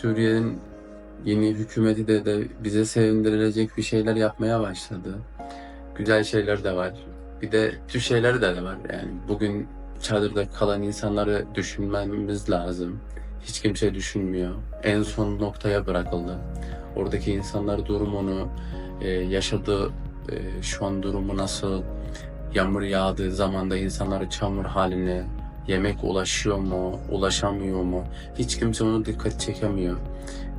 Suriye'nin yeni hükümeti de, de bize sevindirilecek bir şeyler yapmaya başladı. Güzel şeyler de var. Bir de kötü şeyler de, var. Yani bugün çadırda kalan insanları düşünmemiz lazım. Hiç kimse düşünmüyor. En son noktaya bırakıldı. Oradaki insanlar durumunu, e, yaşadığı e, şu an durumu nasıl, yağmur yağdığı zamanda insanları çamur haline, yemek ulaşıyor mu, ulaşamıyor mu? Hiç kimse onu dikkat çekemiyor.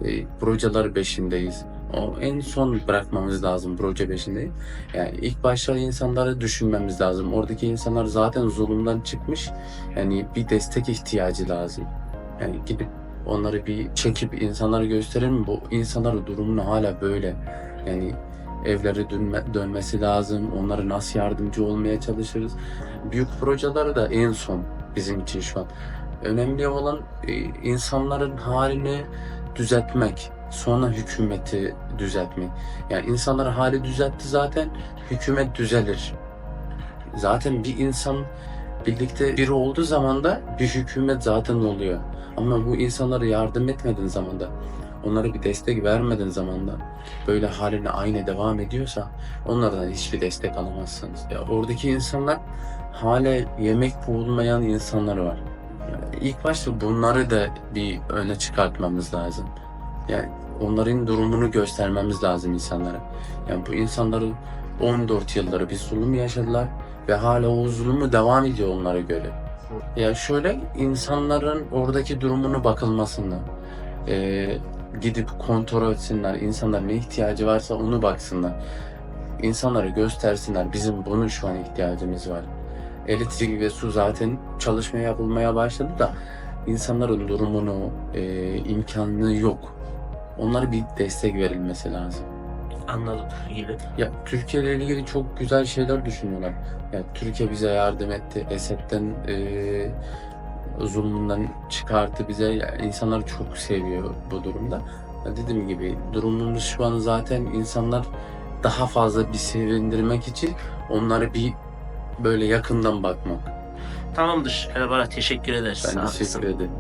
E, projeler peşindeyiz. O en son bırakmamız lazım proje peşindeyiz. Yani ilk başta insanları düşünmemiz lazım. Oradaki insanlar zaten zulümden çıkmış. Yani bir destek ihtiyacı lazım. Yani gidip onları bir çekip insanlara gösterelim. Bu insanların durumunu hala böyle. Yani evleri dönme, dönmesi lazım. Onlara nasıl yardımcı olmaya çalışırız. Büyük projeler de en son bizim için şu an. Önemli olan e, insanların halini düzeltmek. Sonra hükümeti düzeltmek. Yani insanlar hali düzeltti zaten hükümet düzelir. Zaten bir insan birlikte bir olduğu zaman da bir hükümet zaten oluyor. Ama bu insanlara yardım etmediğin zaman da onlara bir destek vermediğin zaman da böyle haline aynı devam ediyorsa onlardan hiçbir destek alamazsınız. Ya oradaki insanlar hala yemek bulmayan insanlar var. Yani ilk başta bunları da bir öne çıkartmamız lazım. Yani onların durumunu göstermemiz lazım insanlara. Yani bu insanların 14 yılları bir zulüm yaşadılar ve hala o zulümü devam ediyor onlara göre. Ya şöyle insanların oradaki durumunu bakılmasını, eee, gidip kontrol etsinler, insanlar ne ihtiyacı varsa onu baksınlar. İnsanlara göstersinler bizim bunun şu an ihtiyacımız var. Elektrik ve su zaten çalışmaya yapılmaya başladı da insanların durumunu, eee imkanı yok. Onlara bir destek verilmesi lazım. Anladım. İyi. Ya Türkiye ile ilgili çok güzel şeyler düşünüyorlar. Ya Türkiye bize yardım etti. Esed'den eee zulmünden çıkarttı bize. Ya, insanlar çok seviyor bu durumda. Ya dediğim gibi durumumuz şu an zaten insanlar daha fazla bir sevindirmek için onlara bir böyle yakından bakmak. Tamamdır. Erbar'a teşekkür ederiz. Ben teşekkür ederim.